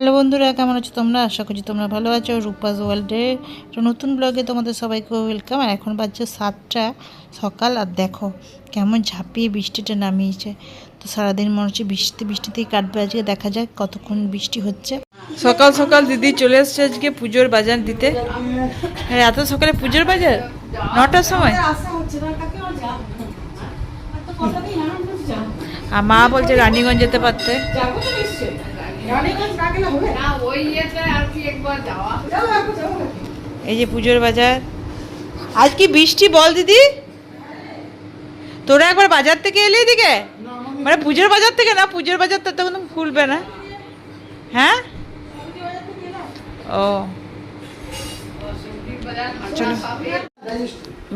Hello বন্ধুরা, কেমন আছো তোমরা? আশা করছি তোমরা ভালো আছো। রূপাস ওয়ার্ল্ডে একটা নতুন ব্লগে তোমাদের সবাইকে ওয়েলকাম আর এখন বাজছে সাতটা সকাল, আর দেখো কেমন ঝাঁপিয়ে বৃষ্টিটা নামিয়েছে। তো সারাদিন মনে হচ্ছে বৃষ্টি বৃষ্টিতেই কাটবে আজকে, দেখা যাক কতক্ষণ বৃষ্টি হচ্ছে। সকাল সকাল দিদি চলে এসছে আজকে পুজোর বাজার দিতে। আর এত সকালে পুজোর বাজার? নটার সময়? আর মা বলছে রানীগঞ্জ যেতে পারতে। এই যে পুজোর বাজার। আজ কি বৃষ্টি বল দিদি? তোরা একবার বাজার থেকে এলি এদিকে? মানে পুজোর বাজার থেকে না পুজোর বাজার তো তখন খুলবে না। হ্যাঁ? ও। চলো।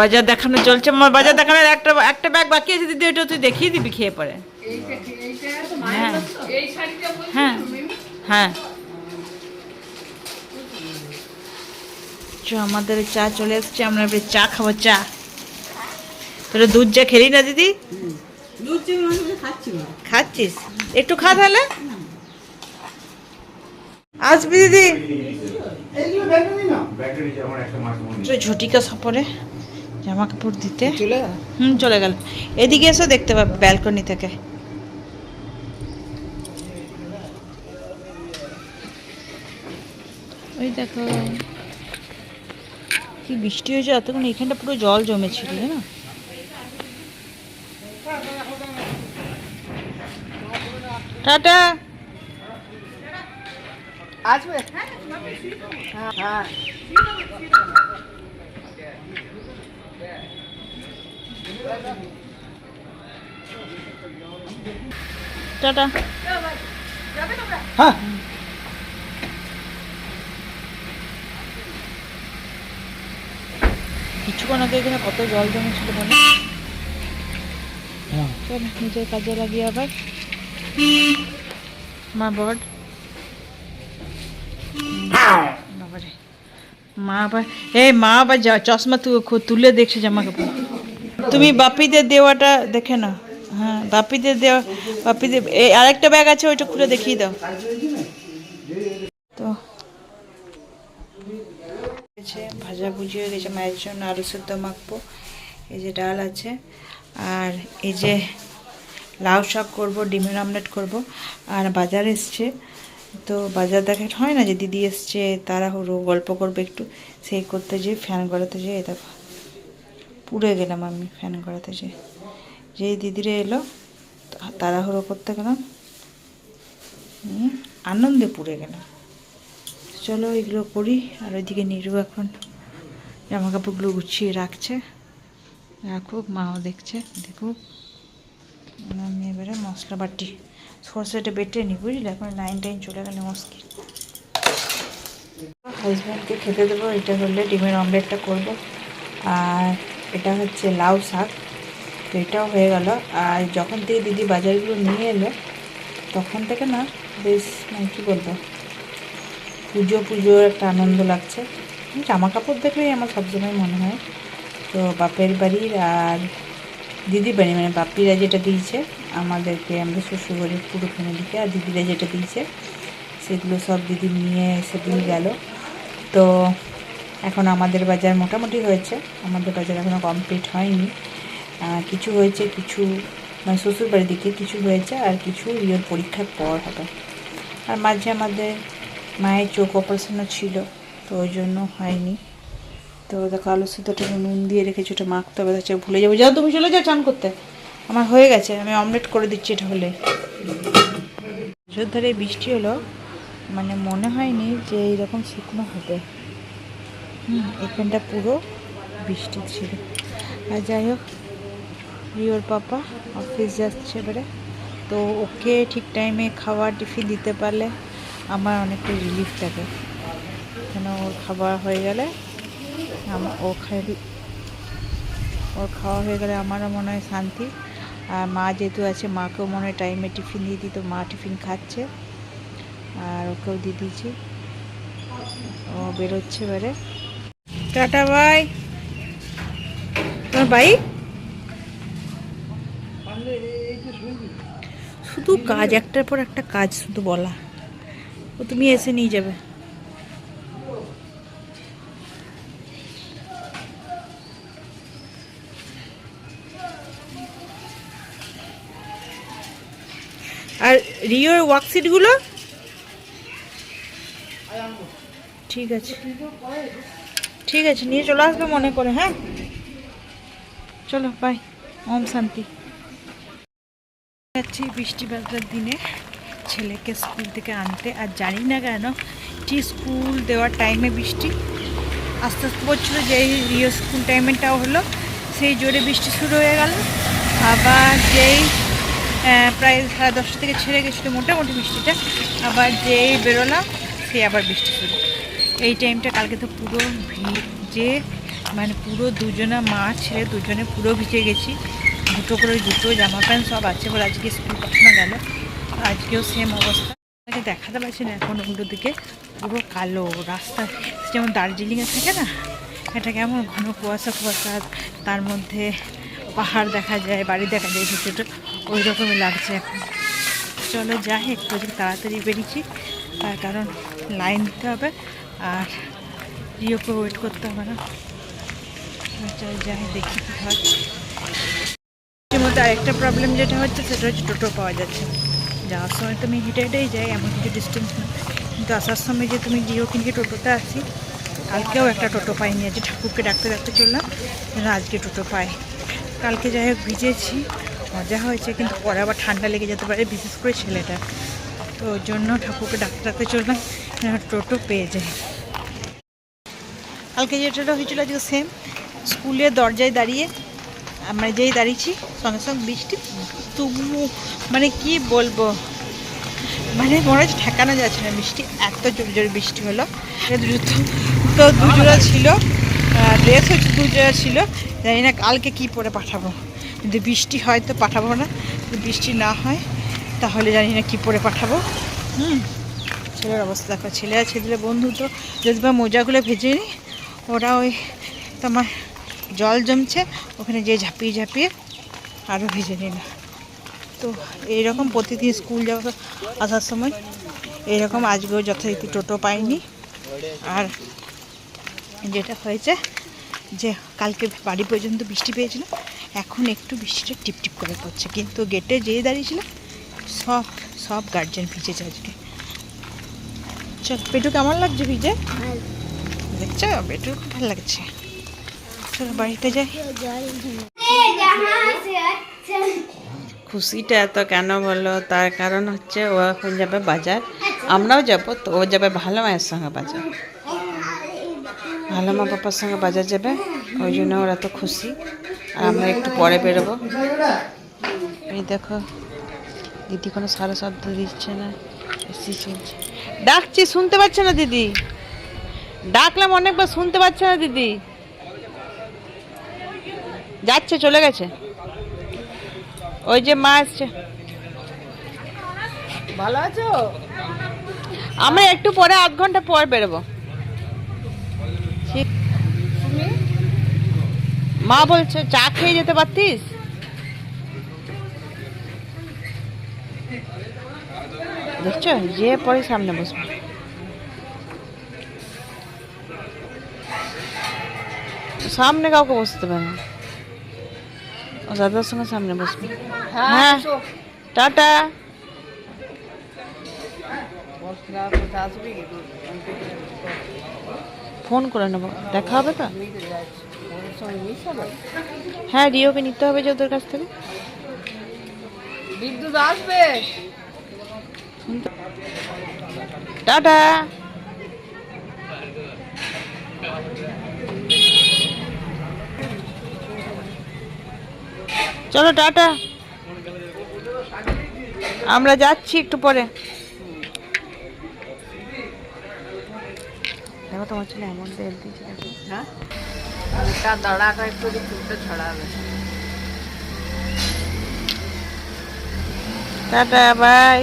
বাজার দেখানো চলছে। আমার বাজার দেখানোর একটা একটা ব্যাগ বাকি আছে। দিদি ওটা তুই দেখিয়ে দিবি খেয়ে পরে। হ্যাঁ। হ্যাঁ। হ্যাঁ। আমাদের চা চলে এসছে আমরা এবারে চা খাব চা। তোরা দুধ চা খেলি না দিদি? খাচ্ছিস? একটু খা তাহলে। আসবি দিদি? ঝটিকা সফরে জামা কাপড় দিতে হুম চলে গেল। এদিকে এসে দেখতে পাবে ব্যালকনি থেকে। ওই দেখো। কি বৃষ্টি হয়েছে এতক্ষণ? এখানটা পুরো জল জমেছিল না? টাটা। আসবে? হ্যাঁ। টাটা। হ্যাঁ। কিছুক্ষণ আগে এখানে কত জল জমেছিল বলো? হ্যাঁ। চল নিজের কাজে লাগিয়ে আবার। মা বড বাবারে। মা আবার এই মা আবার চশমা তু- খু- তুলে দেখছে জামা কাপড় তুমি বাপিদের দেওয়াটা দেখে না হ্যাঁ বাপিদের দেওয়া বাপিদের এই আরেকটা ব্যাগ আছে ওইটা খুলে দেখিয়ে দাও। তো গেছে ভাজা ভুজি হয়ে গেছে, মায়ের জন্য আলু সেদ্ধ মাখবো। এই যে ডাল আছে, আর এই যে লাউ শাক করব ডিমের আমলেট করব, আর বাজার এসছে। তো বাজার দেখা হয় না যে দিদি এসছে, তাড়াহুড়ো, গল্প করবে একটু। সেই করতে যেয়ে ফ্যান গড়াতে যেয়ে দেখো, পুড়ে গেলাম আমি ফ্যান গড়াতে যেয়ে। যেই দিদিরে এলো তাড়াহুড়ো করতে গেলাম আনন্দে পুড়ে গেলাম। চলো এগুলো করি, আর ওইদিকে নিরু এখন জামা কাপড়গুলো গুছিয়ে রাখছে। রাখুক মাও দেখছে দেখুক আমি এবারে মশলা বাটি, সরষেটা বেটে নি, বুঝলে? এখন লাইন টাইন চলে গেলে মুশকিল। হাজব্যান্ডকে খেতে দেবো, এটা হলে ডিমের অমলেটটা করব। আর এটা হচ্ছে লাউ শাক, তো এটাও হয়ে গেল। আর যখন থেকে দিদি বাজারগুলো নিয়ে এলো, তখন থেকে না, বেশ মানে কী বলব পুজো পুজোর একটা আনন্দ লাগছে। জামা কাপড় দেখলেই আমার সবসময় মনে হয়। তো বাপের বাড়ির আর দিদি বাড়ি মানে বাপিরা যেটা দিয়েছে, আমাদেরকে, আমাদের শ্বশুরবাড়ির পুরো ফ্যামিলিকে আর দিদিরা যেটা দিয়েছে, সেগুলো সব দিদি নিয়ে এসে দিয়ে গেল। তো এখন আমাদের বাজার মোটামুটি হয়েছে। আমাদের বাজার এখনও কমপ্লিট হয়নি। কিছু হয়েছে, কিছু মানে শ্বশুর বাড়ির দিকে কিছু হয়েছে আর কিছু ইয়ের পরীক্ষার পর হবে। আর মাঝে আমাদের মায়ের চোখ অপারেশনও ছিল, তো ওই জন্য হয়নি। তো দেখো, আলু সিদ্ধটা নুন দিয়ে রেখেছি, ওটা মাখতে হবে হচ্ছে ভুলে যাব। যাও, তুমি চলে যাও, চান করতে। আমার হয়ে গেছে, আমি অমলেট করে দিচ্ছি এটা হলে। বছর ধরে বৃষ্টি হলো মানে মনে হয়নি যে এইরকম শুকনো হবে। হুম, এখানটা পুরো বৃষ্টি ছিল। আর যাই হোক, রিওর পাপা অফিস যাচ্ছে এবারে, তো ওকে ঠিক টাইমে খাবার টিফিন দিতে পারলে আমার অনেকটা রিলিফ থাকে কেন ওর খাবার হয়ে গেলে আমার ও খাই ওর খাওয়া হয়ে গেলে আমারও মনে হয় শান্তি। আর মা যেহেতু আছে মাকেও মনে হয় টাইমে টিফিন দিয়ে দিই তো মা টিফিন খাচ্ছে। আর ওকেও দিয়ে দিয়েছি। ও বেরোচ্ছে এবারে। টাটা বাই তোমার বাইক শুধু কাজ একটার পর একটা কাজ শুধু বলা। ও তুমি এসে নিয়ে যাবে। আর রিওর ওয়ার্কশিটগুলো ঠিক আছে। ঠিক আছে, নিয়ে চলে আসবে মনে করে হ্যাঁ? চলো বাই ওম শান্তি। বৃষ্টি বাদলার দিনে। ছেলেকে স্কুল থেকে আনতে, আর জানি না কেন ঠিক স্কুল দেওয়ার টাইমে বৃষ্টি। আস্তে আস্তে বলছিল যে রিও স্কুল টাইমেরটাও হলো, সেই জোরে বৃষ্টি শুরু হয়ে গেল। আবার যেই প্রায় সাড়ে দশটা থেকে ছেড়ে গেছিল মোটামুটি বৃষ্টিটা, আবার যেই বেরোলাম, সেই আবার বৃষ্টি শুরু। এই টাইমটা কালকে তো পুরো ভিজে মানে পুরো দুজনা মা, ছেলে দুজনে পুরো ভিজে গেছি। দুটো করে জুতো জামা প্যান্ট সব আছে বলে আজকে স্কুল পাঠানো গেল। আজকেও সেম অবস্থা। আমাকে দেখাতে পারছি না এখন উল্টো দিকে। পুরো কালো রাস্তা। যেমন দার্জিলিংয়ে থাকে না, এটা কেমন ঘন কুয়াশা কুয়াশা, তার মধ্যে পাহাড় দেখা যায়, বাড়ি দেখা যায় ছোটো ওই রকমই লাগছে এখন। চলো যাই, একটু তাড়াতাড়ি বেরিয়েছি, তার কারণ লাইন দিতে হবে, আর রিওকে ওয়েট করতে হবে না। চল যাই, দেখি কী হয়। আরেকটা প্রবলেম যেটা হচ্ছে, সেটা হচ্ছে টোটো পাওয়া যাচ্ছে। যাওয়ার সময় তুমি হেঁটে হেঁটেই যাই, এমন কিছু ডিস্টেন্স না। কিন্তু আসার সময় যে তুমি জিও কিনকে টোটোতে আসি কালকেও একটা টোটো পাইনি, আজকে ঠাকুরকে ডাকতে ডাকতে চললাম যেন আজকে টোটো পাই কালকে যাই হোক ভিজেছি, মজা হয়েছে, কিন্তু পরে আবার ঠান্ডা লেগে যেতে পারে, বিশেষ করে ছেলেটা। তো ওর জন্য ঠাকুরকে ডাকতে ডাকতে চললাম টোটো পেয়ে যায়। কালকে যেটা হয়েছিল, আজকে সেম স্কুলের দরজায় দাঁড়িয়ে আমরা যেই দাঁড়িয়েছি, সঙ্গে সঙ্গে বৃষ্টি। তুমু মানে কি বলব? মানে মনে হচ্ছে ঠেকানো যাচ্ছে না বৃষ্টি, এত জোরে জোরে বৃষ্টি হলো। জুতো তো দুজোড়া ছিল ড্রেস হচ্ছে দুজোড়া ছিল। জানি না কালকে কি পরে পাঠাবো। যদি বৃষ্টি হয় তো পাঠাবো না, যদি বৃষ্টি না হয় তাহলে জানি না কি পরে পাঠাবো। হুম, ছেলের অবস্থা দেখো, ছেলে আর ছেলের বন্ধু তো যদি বা মোজাগুলো ভেজে নিই ওরা ওই তোমার জল জমছে, ওখানে যে ঝাঁপিয়ে ঝাঁপিয়ে আরও ভিজে নিল। তো এইরকম প্রতিদিন স্কুল যাওয়া আসার সময় এইরকম আজকেও যথারীতি টোটো পাইনি। আর যেটা হয়েছে যে কালকে বাড়ি পর্যন্ত বৃষ্টি পেয়েছিলাম এখন একটু বৃষ্টিটা টিপটিপ করে পড়ছে। কিন্তু গেটে যেয়ে দাঁড়িয়েছিলাম সব সব গার্জেন ভিজেছে আজকে। চল, পেটু কেমন লাগছে ভিজে? দেখছ? পেটু খুব ভালো লাগছে। চলো বাড়িতে যাই। খুশিটা এত কেন বলল? তার কারণ হচ্ছে ও এখন যাবে বাজার। আমরাও যাব, তো ও যাবে ভালো মায়ের সঙ্গে বাজার। ভালো মা পাপার সঙ্গে বাজার যাবে, ওই জন্য ওরা তো খুশি। আর আমরা একটু পরে বেরোবো। এই দেখো, দিদি কোনো সারা শব্দ দিচ্ছে না, এসি চলছে। ডাকছি, শুনতে পাচ্ছে না দিদি। ডাকলাম অনেকবার, শুনতে পাচ্ছে না দিদি। যাচ্ছে, চলে গেছে। ওই যে মা আসছে। ভালো আছো? আমরা একটু পরে আধ ঘণ্টা পর বেরোবো। ঠিক তুমি? মা বলছে চা খেয়ে যেতে পারতিস? দেখছ? যে পরে সামনে বসবে। সামনে কাউকে বসতে পারে না। দাদার সঙ্গে সামনে বসবে হ্যাঁ। টাটা ফোন করে নেব। দেখা হবে তো? হ্যাঁ রিওকে নিতে হবে যে ওদের কাছ থেকে। বিদ্যুৎ আসবে। টাটা চলো টাটা। আমরা যাচ্ছি একটু পরে। দেখো তোমার ছেলে এমন তেল দিয়েছে দেখো। হ্যাঁ? এটা দাঁড়াকা একটু চুলটা ছড়াবে। Tata bye.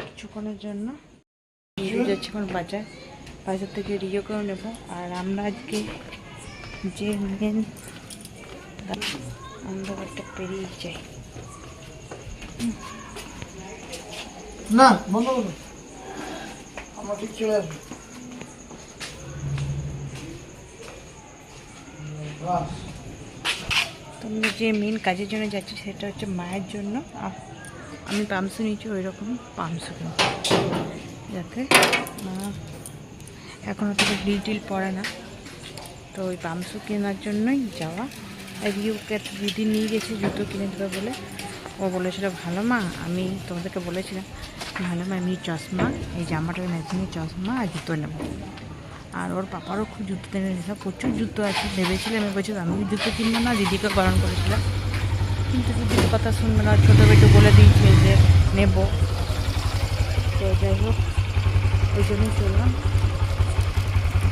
কিছুক্ষণের জন্য রিও যাচ্ছি এখন বাজার। বাজার থেকে রিওকেও নেব। আর আমরা আজকে যে মেন অন্ধকারটা পেরিয়ে যাই। না বন্ধ করো। আমার ঠিক চলে আসবে। তোমরা যে মেন কাজের জন্য যাচ্ছি সেটা হচ্ছে মায়ের জন্য। আমি পামসু নিচ্ছি ওই রকম পামসু কিনতে যাতে মা এখনও থেকে ডিল টিল পড়ে না। তো ওই পামসু কেনার জন্যই যাওয়া আর রিউকে দিদি নিয়ে গেছে জুতো কিনে দেবে বলে ও বলেছিল ভালো মা আমি তোমাদেরকে বলেছিলাম ভালো মা আমি চশমা এই জামাটার ম্যাচিংয়ের চশমা আর জুতো নেব আর ওর পাপারও খুব জুতো কিনে দিয়েছিলাম প্রচুর জুতো আছে। ভেবেছিলাম আমি বলছি আমি জুতো কিনবো না, দিদিকে বারণ করেছিলাম। কিন্তু দিদির কথা শুনবে না। ছোটো বেটু বলে দিয়েছে যে নেব। তো যাই হোক, ওই জন্যই চললাম।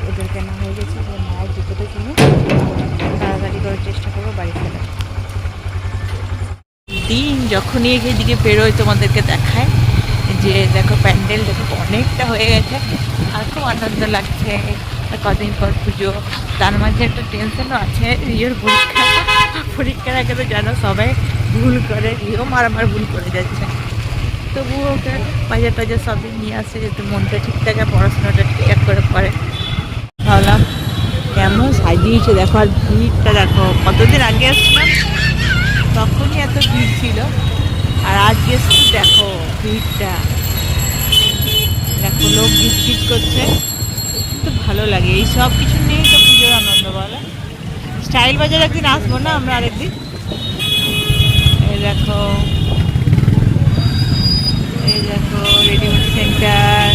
ওদের কেনা হয়ে গেছে যে মায়ের জুতোটা কিনে তাড়াতাড়ি করার চেষ্টা করব, বাড়ি ফেরা। দিন যখনই এদিকে বেরোয় তোমাদেরকে দেখায়, যে দেখো প্যান্ডেল দেখো অনেকটা হয়ে গেছে, আর খুব আনন্দ লাগছে। কদিন পর পুজো, তার মাঝে একটা টেনশনও আছে রিওর পরীক্ষা, পরীক্ষার আগে তো জানো সবাই ভুল করে রিও মারামার ভুল করে যাচ্ছে। তবুও ওকে বাজার টাজার সবই নিয়ে আসে যাতে মনটা ঠিক থাকে পড়াশোনাটা ঠিকঠাক করে করে ভাবলাম কেমন সাজিয়েছে দেখো আর ভিড়টা দেখো। কতদিন আগে আসছিলাম তখনই এত ভিড় ছিল। আর আজকে এসছি দেখো ভিড়টা। দেখো লোক গিট করছে। তো ভালো লাগে। এই সব কিছু নিয়েই তো পুজোর আনন্দ, বলো। স্টাইল বাজার একদিন আসব না আমরা আরেকদিন? এই দেখো। এই দেখো সেন্টার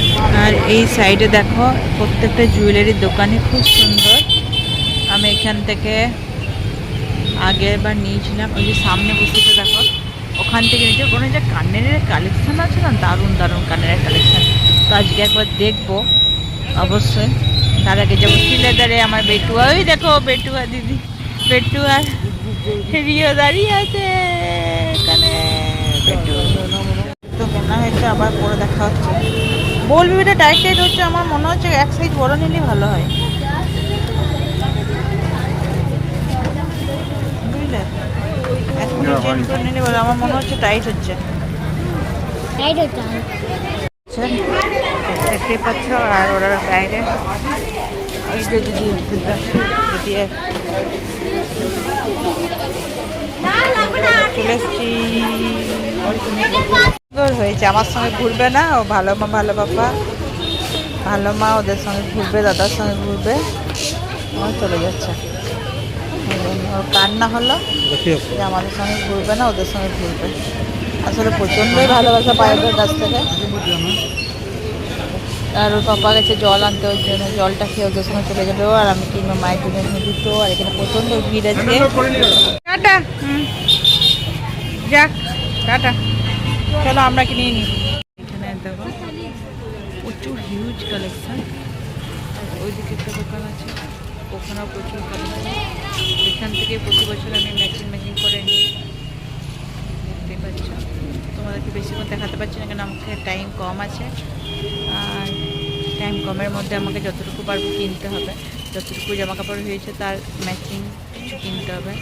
আর এই সাইডে দেখো, প্রত্যেকটা জুয়েলারি দোকানই খুব সুন্দর। আমি এখান থেকে আগের বার নিয়েছিলাম, ওই যে সামনে বসেছে দেখো। ওখান থেকে নিয়েছি ওখানে যে কানের কালেকশন আছে না, দারুণ দারুণ কানের কালেকশন তো আজকে একবার দেখব, অবশ্যই। তার আগে যাব সিলেদারে আমার বেটুয়া। ওই দেখো, বেটুয়া দিদি বেটুয়া রিও দাঁড়িয়ে আছে এখানে বেটুয়া কেনা হয়েছে আবার পরে দেখা হচ্ছে। বলবি এটা টাইট টাইট হচ্ছে আমার মনে হচ্ছে এক সাইজ বড় নিলেই ভালো হয়। বুঝলে? এখন চেঞ্জ করে নিলে ভালো আমার মনে হচ্ছে টাইট হচ্ছে। আচ্ছা, পাচ্ছ আর ওরা বাইরে। এই যে দিদি দিদি। চলে এসছি। সুন্দর হয়েছে। আমার সঙ্গে ঘুরবে না ও ভালো মা ভালো বাবা। ভালো মা ওদের সঙ্গে ঘুরবে দাদার সঙ্গে ঘুরবে। ও চলে যাচ্ছে। ওর কান্না হলো যে আমাদের সঙ্গে ঘুরবে না ওদের সঙ্গে ঘুরবে। আসলে প্রচণ্ডই ভালোবাসা পায়েদের কাছ থেকে। আর ওর পাপা গেছে জল আনতে ওর জন্য জলটা খেয়ে ওদের সঙ্গে চলে যাবে আর আমি কিনবো মায়ের জন্য এখানে দুটো আর এখানে প্রচণ্ড ভিড় আছে। টাটা। যাক টাটা। চলো আমরা কিনে নিই? এখানে দেখো, প্রচুর হিউজ কালেকশন ওইদিকে একটা দোকান আছে, ওখানেও প্রচুর কালেকশন এখান থেকে প্রতি বছর আমি ম্যাচিং ম্যাচিং করে নিই। দেখতে পাচ্ছ? তোমাদেরকে বেশিক্ষণ দেখাতে পারছি না, কেন আমাকে টাইম কম আছে। আর টাইম কমের মধ্যে আমাকে যতটুকু পারব কিনতে হবে। যতটুকু জামা কাপড় হয়েছে, তার ম্যাচিং কিছু কিনতে হবে।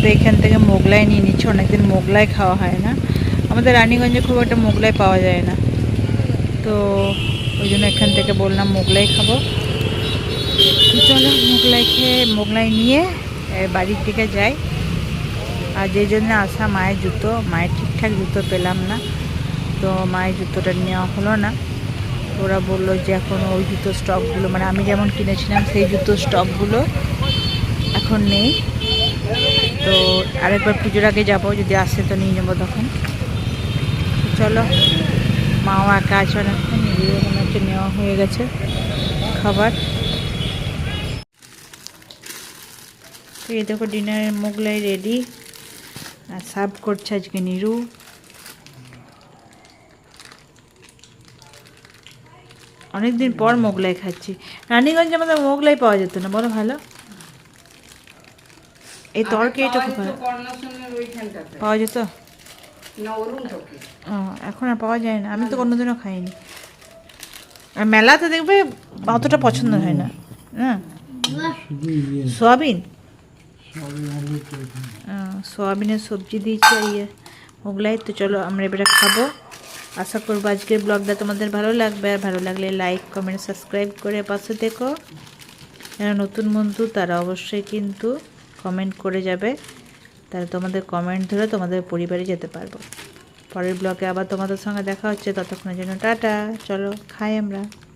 তো এখান থেকে মোগলাই নিয়ে নিচ্ছি, অনেকদিন মোগলাই খাওয়া হয় না। আমাদের রানীগঞ্জে খুব একটা মোগলাই পাওয়া যায় না। তো ওই জন্য এখান থেকে বললাম মোগলাই খাব। চলো মোগলাই খেয়ে, মোগলাই নিয়ে বাড়ির দিকে যাই। আর যে জন্য আসা মায়ের জুতো, মায়ের ঠিকঠাক জুতো পেলাম না। তো মায়ের জুতোটা নেওয়া হলো না। ওরা বলল যে এখন ওই জুতো স্টকগুলো মানে আমি যেমন কিনেছিলাম সেই জুতো স্টকগুলো এখন নেই। তো আরেকবার পুজোর আগে যাব, যদি আসে তো নিয়ে যাব তখন। চলো, মাও একা আছে অনেকক্ষণ নিজের মনে হচ্ছে নেওয়া হয়ে গেছে খাবার। তো এই দেখো ডিনারের মোগলাই রেডি, আর সার্ভ করছে আজকে নিরু। অনেকদিন পর মোগলাই খাচ্ছি। রানীগঞ্জে আমাদের মোগলাই পাওয়া যেত না, বলো ভালো। এই তরকারিটা খুব ভালো। পাওয়া যেত? এখন আর পাওয়া যায় না। আমি তো কোনোদিনও খাইনি। আর মেলাতে দেখবে অতটা পছন্দ হয় না। না সোয়াবিন? আহ, সোয়াবিনের সবজি দিয়েছে আর ইয়ে। মোগলাই। তো চলো আমরা এবারে খাব। আশা করব আজকের ব্লগটা তোমাদের ভালো লাগবে। আর ভালো লাগলে লাইক কমেন্ট সাবস্ক্রাইব করে পাশে দেখো যারা নতুন বন্ধু তারা অবশ্যই কিন্তু কমেন্ট করে যাবে। তাহলে তোমাদের কমেন্ট ধরে তোমাদের পরিবারে যেতে পারব। পরের ব্লগে আবার তোমাদের সঙ্গে দেখা হচ্ছে। ততক্ষণের জন্য টাটা। চলো, খাই আমরা।